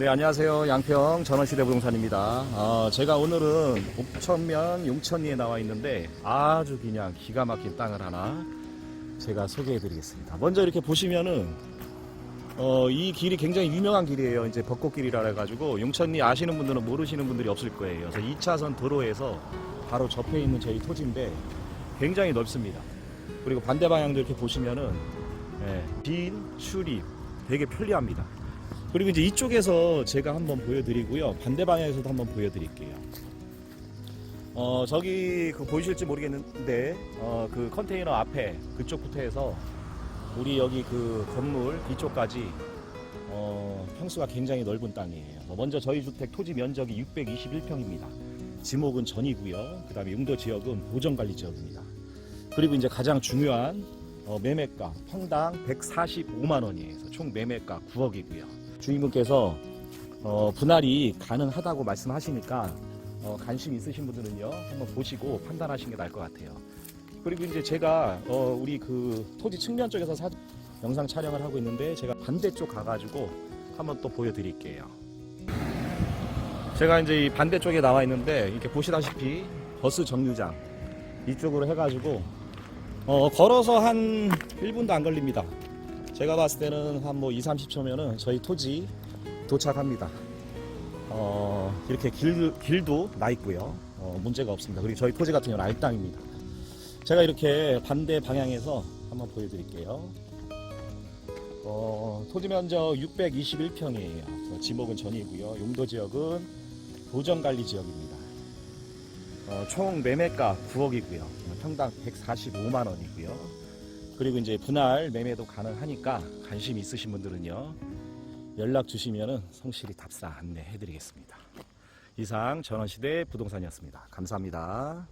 네, 안녕하세요. 양평 전원시대 부동산입니다. 어, 제가 오늘은 옥천면 용천리에 나와 있는데 아주 그냥 기가 막힌 땅을 하나 제가 소개해 드리겠습니다. 먼저 이렇게 보시면은 어, 이 길이 굉장히 유명한 길이에요. 이제 벚꽃길이라 해가지고 용천리 아시는 분들은 모르시는 분들이 없을 거예요. 그래서 2차선 도로에서 바로 접해 있는 저희 토지인데 굉장히 넓습니다. 그리고 반대 방향도 이렇게 보시면은 예, 빈, 출입 되게 편리합니다. 그리고 이제 이쪽에서 제가 한번 보여드리고요. 반대 방향에서도 한번 보여드릴게요. 어, 저기 그 보이실지 모르겠는데, 어, 그 컨테이너 앞에 그쪽부터 해서 우리 여기 그 건물 뒤쪽까지 어, 평수가 굉장히 넓은 땅이에요. 뭐 먼저 저희 주택 토지 면적이 621평입니다. 지목은 전이고요. 그 다음에 용도 지역은 보전관리 지역입니다. 그리고 이제 가장 중요한 어, 매매가 평당 145만 원이에요. 총 매매가 9억이고요. 주인분께서 어, 분할이 가능하다고 말씀하시니까 어, 관심 있으신 분들은요 한번 보시고 판단하시는 게 나을 것 같아요. 그리고 이제 제가 어, 우리 그 토지 측면 쪽에서 사- 영상 촬영을 하고 있는데 제가 반대쪽 가가지고 한번 또 보여드릴게요. 제가 이제 이 반대쪽에 나와 있는데 이렇게 보시다시피 버스 정류장 이쪽으로 해가지고 어, 걸어서 한 1분도 안 걸립니다. 제가 봤을 때는 한 뭐 2, 30초면은 저희 토지 도착합니다. 어, 이렇게 길, 길도 나 있고요. 어, 문제가 없습니다. 그리고 저희 토지 같은 경우는 알땅입니다. 제가 이렇게 반대 방향에서 한번 보여드릴게요. 어, 토지 면적 621평이에요. 지목은 전이고요. 용도 지역은 도전관리 지역입니다. 어, 총 매매가 9억이고요. 평당 145만 원이고요. 그리고 이제 분할 매매도 가능하니까 관심 있으신 분들은요 연락 주시면은 성실히 답사 안내해 드리겠습니다. 이상 전원시대 부동산이었습니다. 감사합니다.